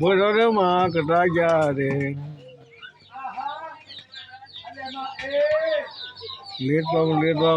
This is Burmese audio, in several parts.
ဘွယ်တော်ထဲမှာကစားကြရတယ်လေးပေါ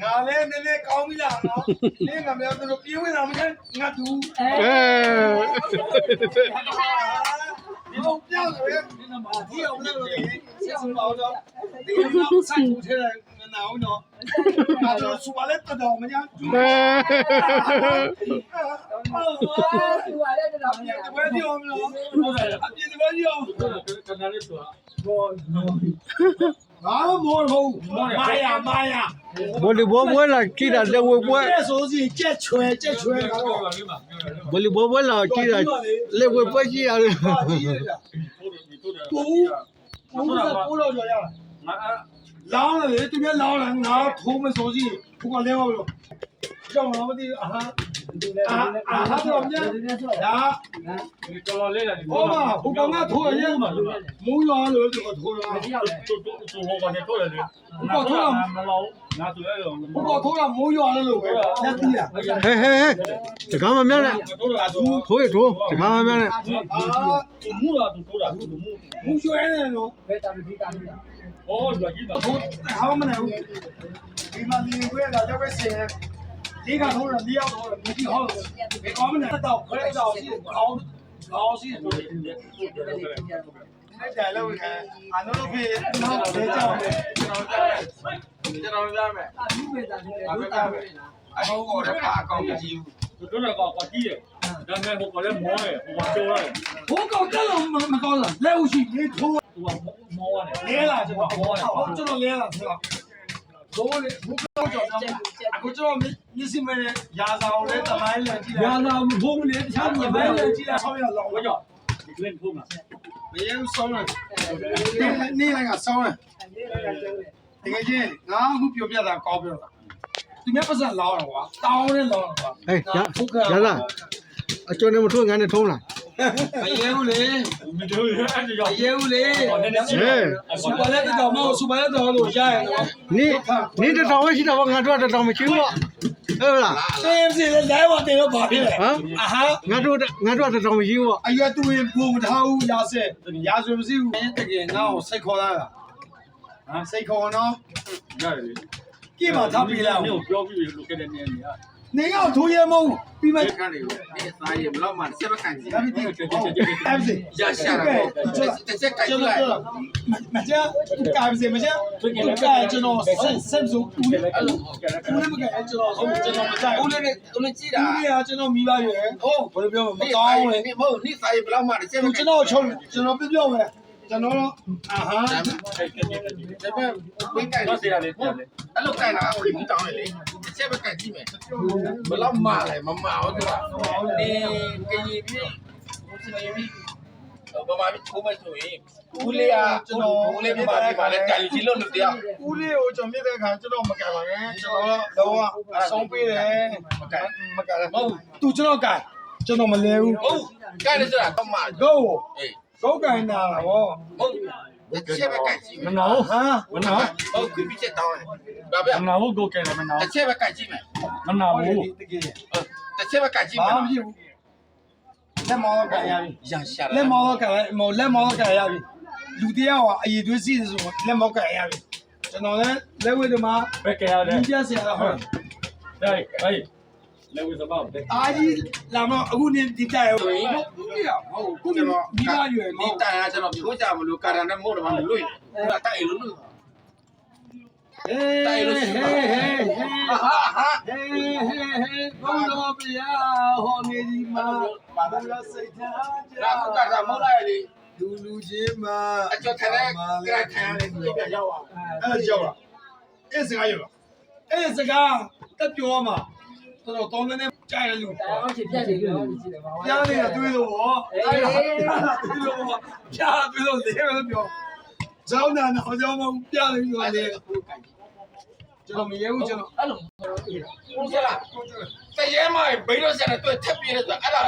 ငါလည်းနည်းနည်းကောင်းပြီလားနော်နင်းကမြောက်သူတို့ပြေးဝင်လာမှန်းငါသူအဲဒီတော့ပြောင်းရဲဒီနမှာဒီအောင်လည်းဆက်စပါတော့ဒီမှာဆက်ထူထဲနာအောင်နော်အဲ့တော့စူပါလက်တော်မညာသူအဲစူပါလက်တော်မညာဘယ်ဒီအောင်လို့အပြည့်ဒီဘယ်ဒီအောင်ကနလေးဆိုတာဘောနော်ဘာမို့ဟုတ်မာယာမာယာ ဘောလီဘောပွဲလာကြည့်တာလက်ဝဲပွဲဆိုစီကြက်ချွဲကြက်ချွဲတော့ဘောလီဘောပွဲလာကြည့်တာလက်ဝဲပွဲကြည့်ရတယ်တူတူတူလို့ကြော်ရလားငါလောင်းတယ်လေသူများလောင်းတယ်ငါထိုးမဆိုစီဘုကလဲပါဘူး 上老么的啊啊啊！老么子啊！好嘛，好够啊！土啊些，木样啊就个土啊，做做做黄瓜的多嘞些。我搞土了，木样啊就个。嘿嘿嘿，这干嘛苗嘞？土一株，这干嘛苗嘞？啊，木啊都走了，木小眼了都。哦，土，他们那土，地面上为啥叫块石？ လေးကလုံးတော့လေးရောက်တော့လူကြီးဟောတယ်ဘယ်ကောင်းမလဲတော့ခွဲတော့ရှိတယ်ကောင်းကောင်းရှိတယ်တော်တယ်အဲ့ဒါလောက်ကအနုလုပ်ပြီးတော့လေကြောက်မယ်ကျွန်တော်ကြားမယ်ကျွန်တော်ကြားမယ်အခုပဲတာဒီလိုတာပဲအဟုတ်ကတော့အကောင့်ကြည့်ဘူးတို့တော့ကောကြီးတယ်ဒါနဲ့ဟိုကလည်းမောတယ်ဟိုကကြောရတယ်ဟိုကောင်တက်လို့မကောင်းလားလက်ဦးရှိနေထိုးသူကမောရတယ်လဲလာကျွန်တော်မောရတယ်ဟုတ်ကျွန်တော်လဲလာကျွန်တော် ဘိုးလေးဘိုးကောင်ကြောင့်အခုကျွန်တော်မျက်စိမဲ့ရာဇာကိုလည်းတမိုင်းလန်ကြည့်လိုက်ရာဇာဘိုးမလေးတခြားတမိုင်းလန်ကြည့်လိုက်ဆောင်းရလောင်းကြောက်ဒီတွင်ဖုံးလားမင်းရောဆောင်းလားနေလိုက်ကဆောင်းလားတကယ်ချင်းငါအခုပြောပြတာကောင်းပြောတာသူများပတ်စံလောင်းတော့ကွာတောင်းနဲ့လောင်းတော့ကွာဟေးရရလားအကျော်နဲ့မထွန်းငန်းနဲ့ထုံးလား မရဲဘူးလေမတို့အဲ့ဒီမရောက်ရဲဘူးလေဟောနည်းနည်းဟဲစူပါလက်တော်မဟုတ်စူပါလက်တော်လို့ရရတော့နိနိတတော်မရှိတော့ငါတို့တတော်မရှိဘူးဟုတ်လားစေးစေးလဲလိုက်ပါတင်တော့ပါဖြစ်လေဟမ်အာဟာငါတို့ငါတို့တတော်မရှိဘူးအရွယ်တူရင်ပုံမထားဘူးရာဆက်ရာဆွေမရှိဘူးတကယ်ငါ့ကိုစိတ်ခေါ်လာတာဟာစိတ်ခေါ်နော်ရတယ်လေကြည့်ပါထားပြီလားမျိုးပြောပြီးလို့ခဲ့တဲ့နေ နေရနေကထိုးရမဟုတ်ပြီးမဲ့ခန်းတွေကိုဒီစားရင်ဘလောက်မှဆက်မကန်ကြည့်ဒါပြီးအဲ့ဒီရရှာတာပေါ့တစ်ချက်ကန်ကြကျွန်ည့်တော်လိုက်ပြောမကြကာပြီစေမကြသူကကျွန်တော်ဆက်ဆက်စုဦးလေးဦးလေးမကကျွန်တော်ဟုတ်ကျွန်တော်မကြိုက်ဦးဦးလေးနဲ့ဦးလေးကြည့်တာဦးလေးကကျွန်တော်မိဘရွယ်ဟုတ်ဘယ်လိုပြောမလဲမကောင်းလေမဟုတ်နိစားရင်ဘလောက်မှဆက်မကျွန်တော်ချုံကျွန်တော်ပြပြောမယ် ကျွန်တော်အာဟာဒါပေမဲ့ဝိကန်တော့ဆရာလေးပြန်လေအဲ့လိုကန်တာအခုဒီတောင်းလေဆက်မကန်ကြည့်မယ်ဘလောက်မှလဲမမအောင်သူကနေကရင်ပြီဦးစနေပြီဘာမှမချိုးမဆိုရင်ဦးလေးကကျွန်တော်ဦးလေးပြပါပြပါလဲကန်ကြည့်လို့လို့တရားဦးလေးကိုကျွန်တော်မြစ်တဲ့ခါကျွန်တော်မကန်ပါနဲ့ကျွန်တော်တော့အဆုံးပေးတယ်မကန်မကန်ဟုတ်သူကျွန်တော်ကန်ကျွန်တော်မလဲဘူးဟုတ်ကန်ရဆိုတာတော့မှ go အေး go ကန်တာဟောဟုတ်ဆက်မကန်ကြည့်မမယ်နာဘူးဟာမနာဘူးဟုတ်ပြီပြချက်တောင်းတယ်ဘာဗျမနာဘူးကိုကဲတယ်မနာတစ်ချက်ပဲကန်ကြည့်မယ်မနာဘူးတကယ်တစ်ချက်ပဲကန်ကြည့်ဘာမယ်မှမဖြစ်ဘူးလက်မောင်းကန်ရပြီရရှာလက်မောင်းကန်လိုက်မောလက်မောင်းကန်ရပြီလူတရားကအည်သွေးစီးဆိုလက်မောင်းကန်ရပြီကျွန်တော်လည်းလက်ဝဲတမှာပဲကဲရတယ်ဒီပြဆရာဟုတ်ဟဲ့ဟဲ့ လေဝိစပါပဲအာကြီးလာမအခုနေဒီကြရောဟုတ်ဘူးရဟုတ်ခုဒီမိဘရွယ်ဒီမောတိုင်ကကျွန်တော်ပြောကြမလို့ကာရန်နဲ့မို့တော့မလို့လွိတာတိုက်လို့လို့တိုက်လို့ရှိပါဟာဟာဟေးဟေးဟေးဘုံတော်ဗျာဟောနေဒီမှာဘာသာဘုရားစိတ်ထားကြဒါကကမိုးလာလေလူလူချင်းမှာအကျော်ခံတဲ့ကရခံရတယ်ပြပြရောက်ပါအဲ့ရောက်လာအဲ့စကားရောက်လာအဲ့စကားတက်ပြောမှာ တော်တော်ကောင်းနေကြိုက်ရလူအော်ချစ်ပြက်နေလို့ကြည့်တယ်ပါပြားနေတာတွေးလို့ဗောအဲ့ဒါပြားတာတွေးလို့ဗောပြားတွေးလို့လေလို့ပြောဇောင်းနာတော့ဇောင်းမပြားလို့ပြောတယ်ကျွန်တော်မရဲဘူးကျွန်တော်အဲ့လိုဘူးစလားတရေမိုင်ဘိလို့ဆက်တဲ့တွေ့ထပ်ပြည့်တဲ့ဆိုအဲ့ဒါ